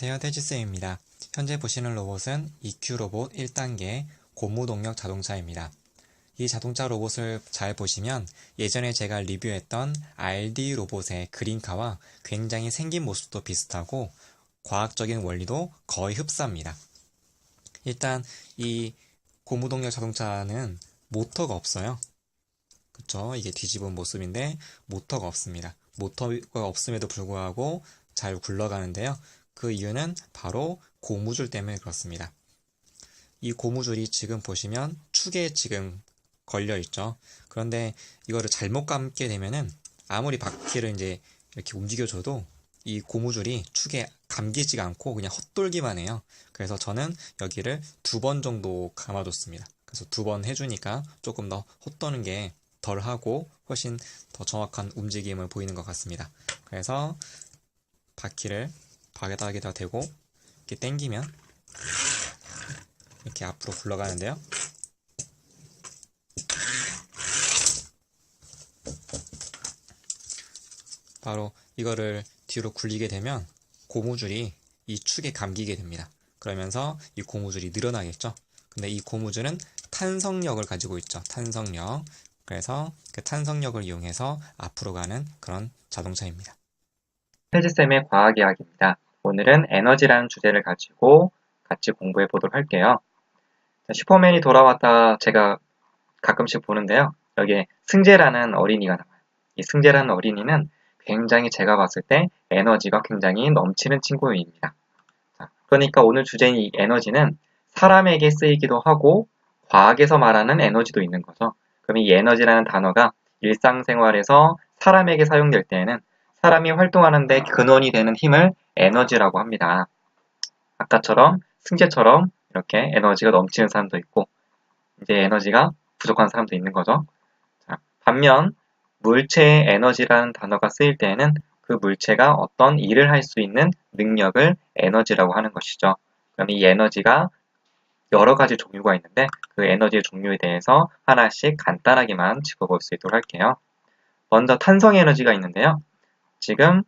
안녕하세요 태지쌤입니다. 현재 보시는 로봇은 EQ 로봇 1단계 고무동력 자동차입니다. 이 자동차 로봇을 잘 보시면 예전에 제가 리뷰했던 RD 로봇의 그린카와 굉장히 생긴 모습도 비슷하고 과학적인 원리도 거의 흡사합니다. 일단 이 고무동력 자동차는 모터가 없어요. 그쵸? 이게 뒤집은 모습인데 모터가 없습니다. 모터가 없음에도 불구하고 잘 굴러가는데요. 그 이유는 바로 고무줄 때문에 그렇습니다. 이 고무줄이 지금 보시면 축에 지금 걸려 있죠. 그런데 이거를 잘못 감게 되면은 아무리 바퀴를 이제 이렇게 움직여줘도 이 고무줄이 축에 감기지가 않고 그냥 헛돌기만 해요. 그래서 저는 여기를 두 번 정도 감아줬습니다. 그래서 두 번 해주니까 조금 더 헛도는 게 덜 하고 훨씬 더 정확한 움직임을 보이는 것 같습니다. 그래서 바퀴를 바닥에다 대고 이렇게 당기면 이렇게 앞으로 굴러가는데요. 바로 이거를 뒤로 굴리게 되면 고무줄이 이 축에 감기게 됩니다. 그러면서 이 고무줄이 늘어나겠죠. 근데 이 고무줄은 탄성력을 가지고 있죠. 탄성력. 그래서 그 탄성력을 이용해서 앞으로 가는 그런 자동차입니다. 태지쌤의 과학 이야기입니다. 오늘은 에너지라는 주제를 가지고 같이 공부해 보도록 할게요. 슈퍼맨이 돌아왔다 제가 가끔씩 보는데요. 여기에 승재라는 어린이가 나와요. 이 승재라는 어린이는 굉장히 제가 봤을 때 에너지가 굉장히 넘치는 친구입니다. 그러니까 오늘 주제인 이 에너지는 사람에게 쓰이기도 하고 과학에서 말하는 에너지도 있는 거죠. 그럼 이 에너지라는 단어가 일상생활에서 사람에게 사용될 때에는 사람이 활동하는데 근원이 되는 힘을 에너지라고 합니다. 아까처럼 승재처럼 이렇게 에너지가 넘치는 사람도 있고 이제 에너지가 부족한 사람도 있는 거죠. 자, 반면 물체의 에너지라는 단어가 쓰일 때에는 그 물체가 어떤 일을 할 수 있는 능력을 에너지라고 하는 것이죠. 그럼 이 에너지가 여러 가지 종류가 있는데 그 에너지의 종류에 대해서 하나씩 간단하게만 짚어볼 수 있도록 할게요. 먼저 탄성 에너지가 있는데요. 지금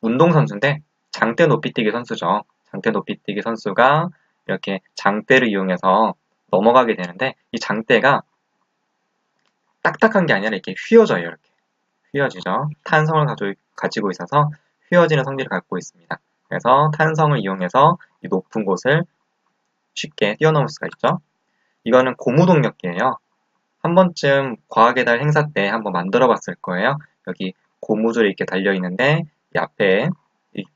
운동선수인데 장대 높이뛰기 선수죠. 장대 높이뛰기 선수가 이렇게 장대를 이용해서 넘어가게 되는데 이 장대가 딱딱한 게 아니라 이렇게 휘어져요. 이렇게 휘어지죠. 탄성을 가지고 있어서 휘어지는 성질을 갖고 있습니다. 그래서 탄성을 이용해서 이 높은 곳을 쉽게 뛰어넘을 수가 있죠. 이거는 고무동력기예요. 한 번쯤 과학의 달 행사 때 한번 만들어 봤을 거예요. 여기 고무줄이 이렇게 달려 있는데 이 앞에 이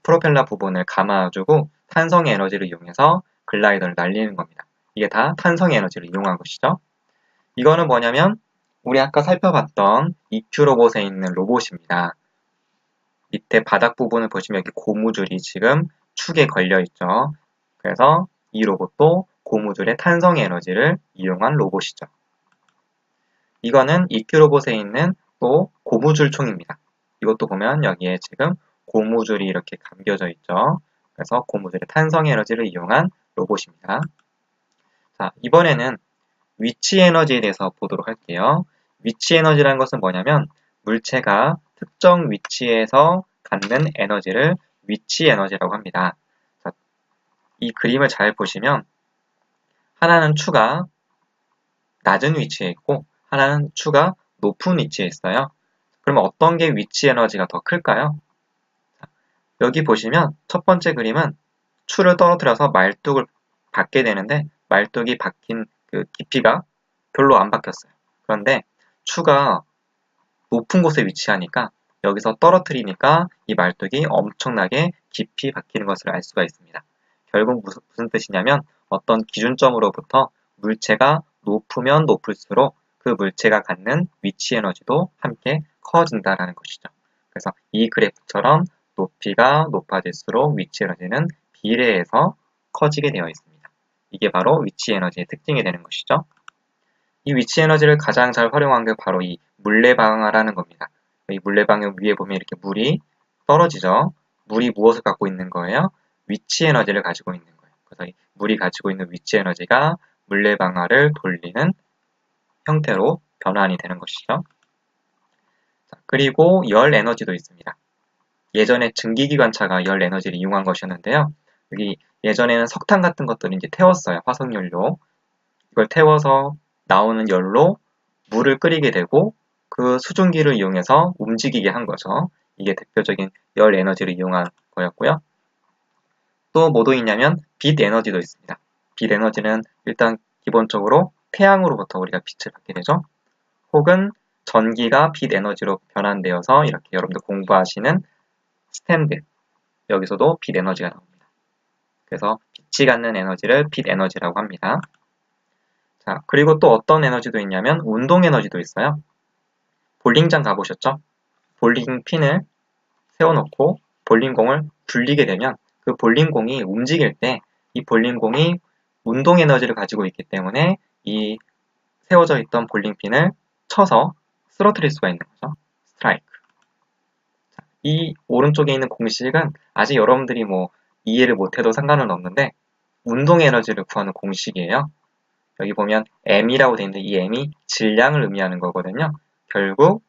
프로펠러 부분을 감아주고 탄성의 에너지를 이용해서 글라이더를 날리는 겁니다. 이게 다 탄성의 에너지를 이용한 것이죠. 이거는 뭐냐면 우리 아까 살펴봤던 EQ 로봇에 있는 로봇입니다. 밑에 바닥 부분을 보시면 여기 고무줄이 지금 축에 걸려 있죠. 그래서 이 로봇도 고무줄의 탄성 에너지를 이용한 로봇이죠. 이거는 EQ 로봇에 있는 또 고무줄 총입니다. 이것도 보면 여기에 지금 고무줄이 이렇게 감겨져 있죠. 그래서 고무줄의 탄성 에너지를 이용한 로봇입니다. 자, 이번에는 위치 에너지에 대해서 보도록 할게요. 위치 에너지라는 것은 뭐냐면 물체가 특정 위치에서 갖는 에너지를 위치 에너지라고 합니다. 자, 이 그림을 잘 보시면 하나는 추가 낮은 위치에 있고 하나는 추가 높은 위치에 있어요. 그러면 어떤 게 위치 에너지가 더 클까요? 자, 여기 보시면 첫 번째 그림은 추를 떨어뜨려서 말뚝을 받게 되는데 말뚝이 박힌 그 깊이가 별로 안 바뀌었어요. 그런데 추가 높은 곳에 위치하니까 여기서 떨어뜨리니까 이 말뚝이 엄청나게 깊이 박히는 것을 알 수가 있습니다. 결국 무슨, 무슨 뜻이냐면 어떤 기준점으로부터 물체가 높으면 높을수록 그 물체가 갖는 위치 에너지도 함께 커진다라는 것이죠. 그래서 이 그래프처럼 높이가 높아질수록 위치 에너지는 비례해서 커지게 되어 있습니다. 이게 바로 위치 에너지의 특징이 되는 것이죠. 이 위치 에너지를 가장 잘 활용한 게 바로 이 물레방아라는 겁니다. 이 물레방아 위에 보면 이렇게 물이 떨어지죠. 물이 무엇을 갖고 있는 거예요? 위치 에너지를 가지고 있는 거예요. 그래서 이 물이 가지고 있는 위치 에너지가 물레방아를 돌리는 형태로 변환이 되는 것이죠. 자, 그리고 열 에너지도 있습니다. 예전에 증기기관차가 열 에너지를 이용한 것이었는데요. 여기 예전에는 석탄 같은 것들을 이제 태웠어요. 화석연료. 이걸 태워서 나오는 열로 물을 끓이게 되고 그 수증기를 이용해서 움직이게 한 거죠. 이게 대표적인 열 에너지를 이용한 거였고요. 또 뭐도 있냐면 빛 에너지도 있습니다. 빛 에너지는 일단 기본적으로 태양으로부터 우리가 빛을 받게 되죠. 혹은 전기가 빛 에너지로 변환되어서 이렇게 여러분들 공부하시는 스탠드 여기서도 빛 에너지가 나옵니다. 그래서 빛이 갖는 에너지를 빛 에너지라고 합니다. 자, 그리고 또 어떤 에너지도 있냐면 운동 에너지도 있어요. 볼링장 가보셨죠? 볼링 핀을 세워놓고 볼링공을 굴리게 되면 그 볼링공이 움직일 때 이 볼링공이 운동 에너지를 가지고 있기 때문에 이 세워져 있던 볼링핀을 쳐서 쓰러뜨릴 수가 있는 거죠. 스트라이크. 자, 이 오른쪽에 있는 공식은 아직 여러분들이 뭐 이해를 못해도 상관은 없는데 운동 에너지를 구하는 공식이에요. 여기 보면 M이라고 되어 있는데 이 M이 질량을 의미하는 거거든요. 결국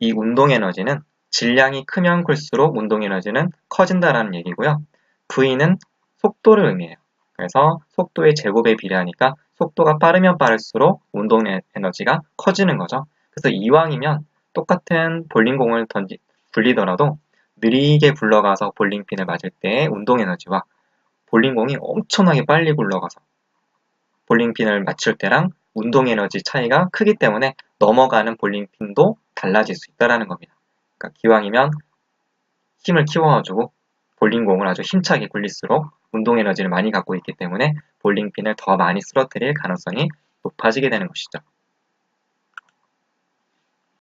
이 운동 에너지는 질량이 크면 클수록 운동 에너지는 커진다라는 얘기고요. V는 속도를 의미해요. 그래서 속도의 제곱에 비례하니까 속도가 빠르면 빠를수록 운동 에너지가 커지는 거죠. 그래서 이왕이면 똑같은 볼링공을 던지 굴리더라도 느리게 굴러가서 볼링핀을 맞을 때의 운동 에너지와 볼링공이 엄청나게 빨리 굴러가서 볼링핀을 맞출 때랑 운동 에너지 차이가 크기 때문에 넘어가는 볼링핀도 달라질 수 있다는 겁니다. 그러니까 기왕이면 힘을 키워가지고 볼링공을 아주 힘차게 굴릴수록 운동 에너지를 많이 갖고 있기 때문에 볼링핀을 더 많이 쓰러뜨릴 가능성이 높아지게 되는 것이죠.